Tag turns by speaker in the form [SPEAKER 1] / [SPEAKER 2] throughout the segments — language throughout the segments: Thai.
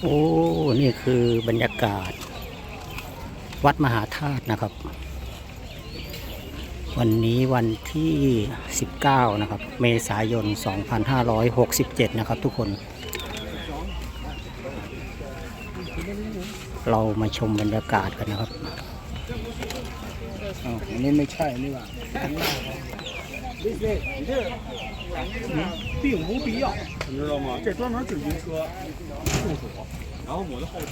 [SPEAKER 1] โอ้ นี่คือบรรยากาศ วัดมหาธาตุนะครับ วันนี้วันที่ 19 นะครับ เมษายน 2567 นะครับทุกคน เรามาชมบรรยากาศกันนะครับ
[SPEAKER 2] อันนี้ไม่ใช่นี่หว่า 并无必要，你知道吗？这专门自行车住所，然后抹在后头。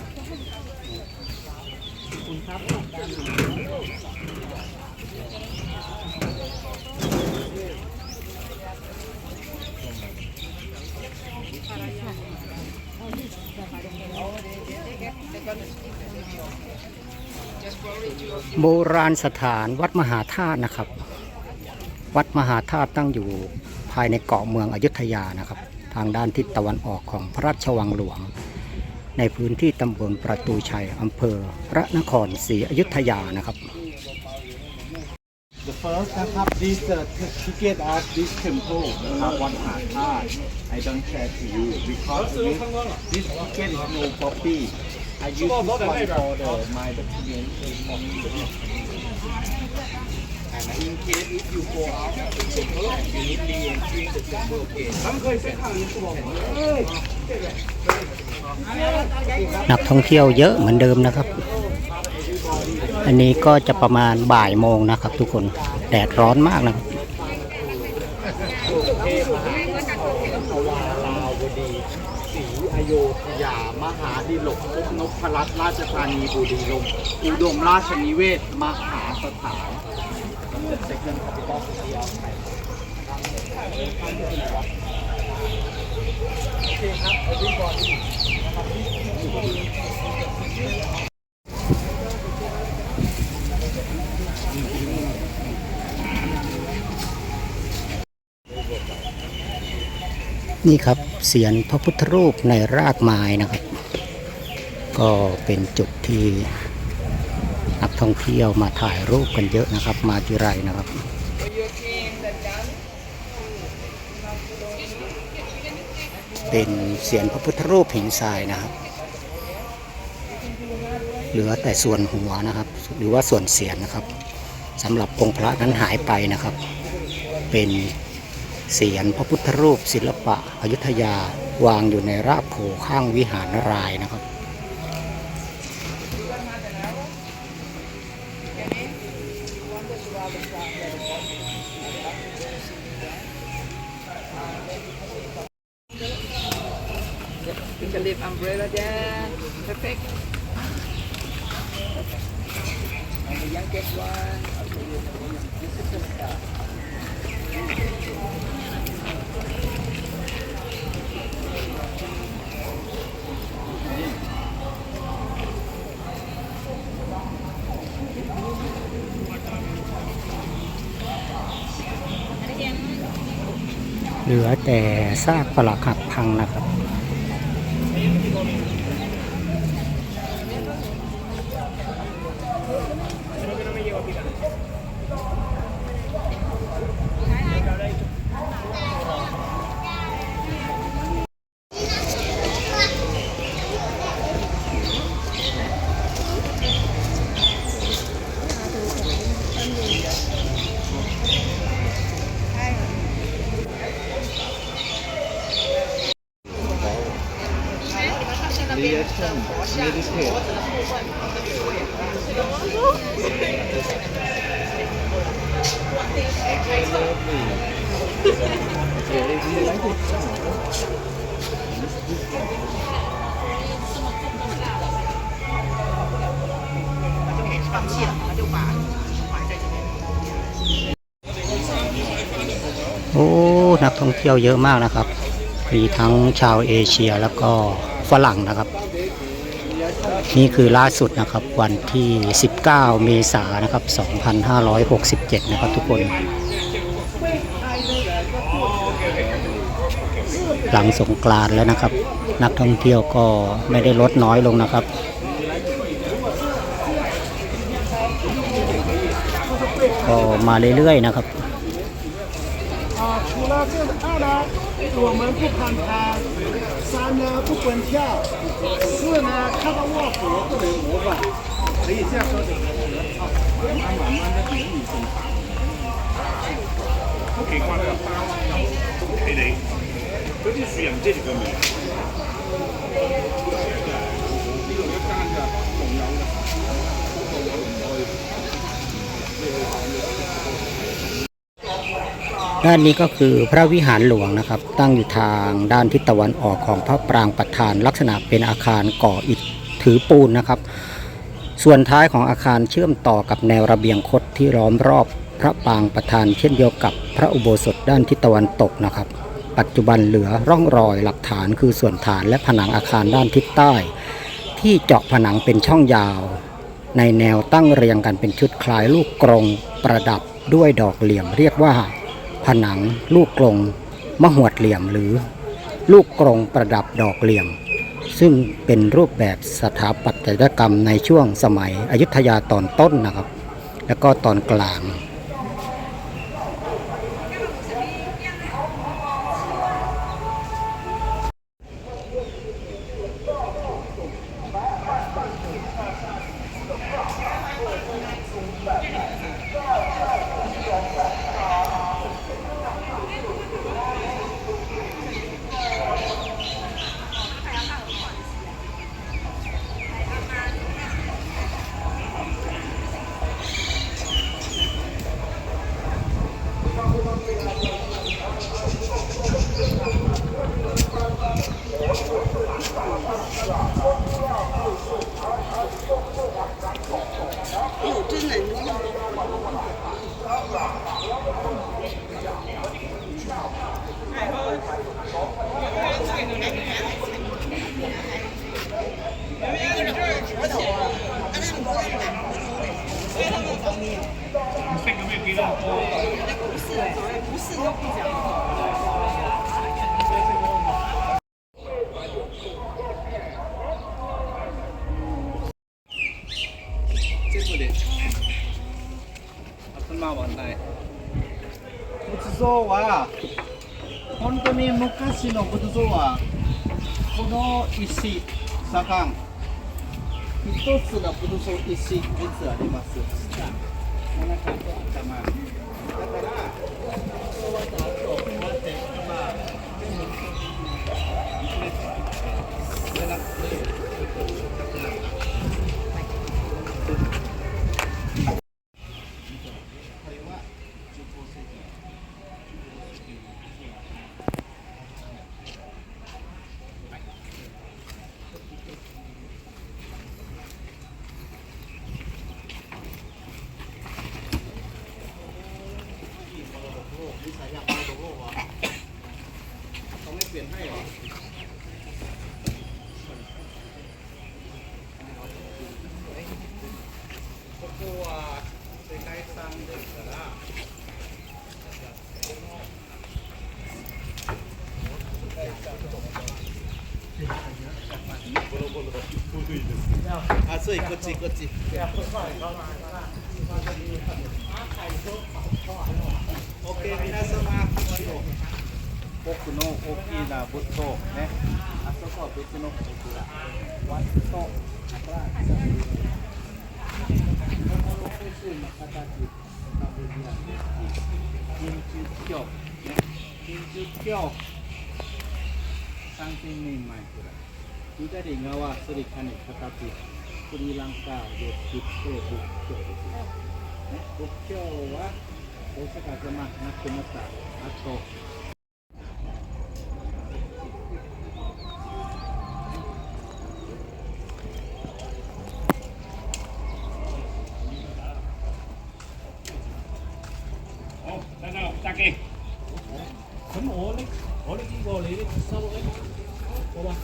[SPEAKER 1] โบราณสถานวัดมหาธาตุนะครับ วัดมหาธาตุตั้งอยู่ ภายในเกาะเมืองอยุธยานะครับ ทางด้านทิศตะวันออกของพระราชวังหลวง ในพื้นที่ตำบลประตูชัยอำเภอพระนครศรีอยุธยานะครับ
[SPEAKER 2] The first นะครับ this uh, ticket of this temple นะครับวันหาธาตุ I don't share to you because this this ticket is no copy I use this one for the my document and In case if you go out you need to entry the Chengdu gate.
[SPEAKER 1] นักท่องเที่ยวเยอะเหมือนเดิมนะครับ อันนี้ก็จะประมาณบ่ายโมงนะครับ ทุกคน แดดร้อนมากนะครับ
[SPEAKER 2] ดิลกภพนพรัตน์ราชธานีบุรีลมย์อุดมราชนิเวศ มหาสถาน The second capital city of Thailand
[SPEAKER 1] นี่ครับเสียนพระพุทธรูปในรากไม้นะครับ ก็เป็นจุดที่นักท่องเที่ยวมาถ่ายรูปกันเยอะนะครับ มาที่ไรนะครับ เป็นเสียนพระพุทธรูปหินทรายนะครับ เหลือแต่ส่วนหัวนะครับ หรือว่าส่วนเสียนนะครับสำหรับองค์พระนั้นหายไปนะครับ เป็นเสียนพระพุทธรูปศิลปะอยุธยาวางอยู่ในรากโขข้างวิหารนารายนะครับ
[SPEAKER 3] You can leave umbrella there. Perfect. And the youngest one. This is the star.
[SPEAKER 1] เหลือแต่ซากปลักหักพังนะครับ
[SPEAKER 2] reaction meditate，
[SPEAKER 1] โอ้ นักท่องเที่ยวเยอะมากนะครับ มีทั้งชาวเอเชียแล้วก็ ฝรั่งนะครับ นี่คือล่าสุดนะครับวันที่ 19 เมษายนนะครับ 2567 นะครับทุกคน หลังสงกรานแล้วนะครับ นักท่องเที่ยวก็ไม่ได้ลดน้อยลงนะครับก็มาเรื่อยๆนะครับ
[SPEAKER 4] 我们不攀攀，三呢不滚跳，四呢看到卧虎不能模仿，可以这样说的。好，慢慢慢慢的比女生。
[SPEAKER 5] 好奇怪呢個包企你，嗰啲樹人唔知條叫咩？
[SPEAKER 1] ด้านนี้ก็คือพระวิหารหลวงนะครับ ตั้งอยู่ทางด้านทิศตะวันออกของพระปรางประธาน ลักษณะเป็นอาคารก่ออิฐถือปูนนะครับ ส่วนท้ายของอาคารเชื่อมต่อกับแนวระเบียงคดที่ล้อมรอบพระปรางประธาน เช่นเดียวกับพระอุโบสถด้านทิศตะวันตกนะครับ ปัจจุบันเหลือร่องรอยหลักฐานคือส่วนฐานและผนังอาคารด้านทิศใต้ ที่เจาะผนังเป็นช่องยาว ในแนวตั้งเรียงกันเป็นชุดคล้ายลูกกรงประดับด้วยดอกเหลี่ยมเรียกว่า ผนัง ลูกกรงมหวดเหลี่ยมหรือ ลูกกรงประดับดอกเหลี่ยม ซึ่งเป็นรูปแบบสถาปัตยกรรมในช่วงสมัยอยุธยาตอนต้นนะครับ แล้วก็ตอนกลาง
[SPEAKER 2] 像は本当に昔の仏像はこの石左官一つが仏像石実あります。下お腹と頭だから終わった後こうやってまあじゃなくてあ、そい、こっち、こっち。皆様。の大きな仏とね。あそこは別の仏が。ワット。この複数の形。Kinchukyok. Kinchukyok. Something name my kura. Kita dengawa seri kanik tetapi Sri Lanka yokit kebuk kyok. Buk kyok wa. Osaka jamak nakumata
[SPEAKER 5] atau 等等，揸機。
[SPEAKER 3] 咁我呢？我呢經過你呢收咧，好嘛？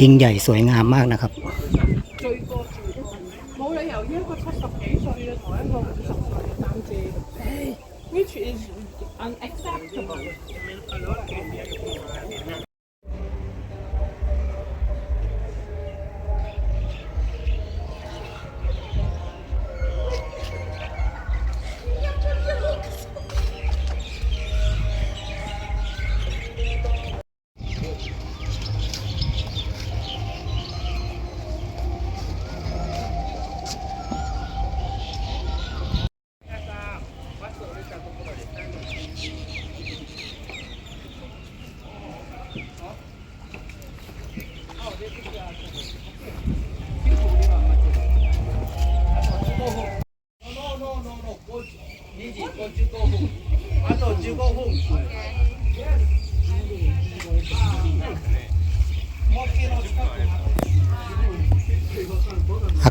[SPEAKER 1] ยิ่งใหญ่สวยงามมากนะครับ
[SPEAKER 6] 冇理由要一個七十幾歲嘅同一個五十歲嘅擔遮 ，which is unacceptable。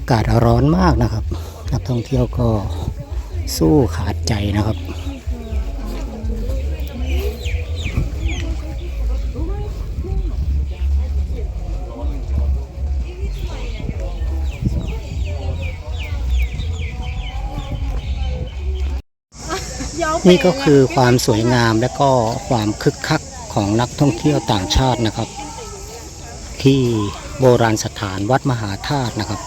[SPEAKER 6] า
[SPEAKER 1] กาศร้อนมากนะครับนักท่องเที่ยวก็สู้ขาดใจนะครับ นี่ก็คือความสวยงามและก็ความคึกคักของนักท่องเที่ยวต่างชาตินะครับ ที่โบราณสถานวัดมหาธาตุนะครับ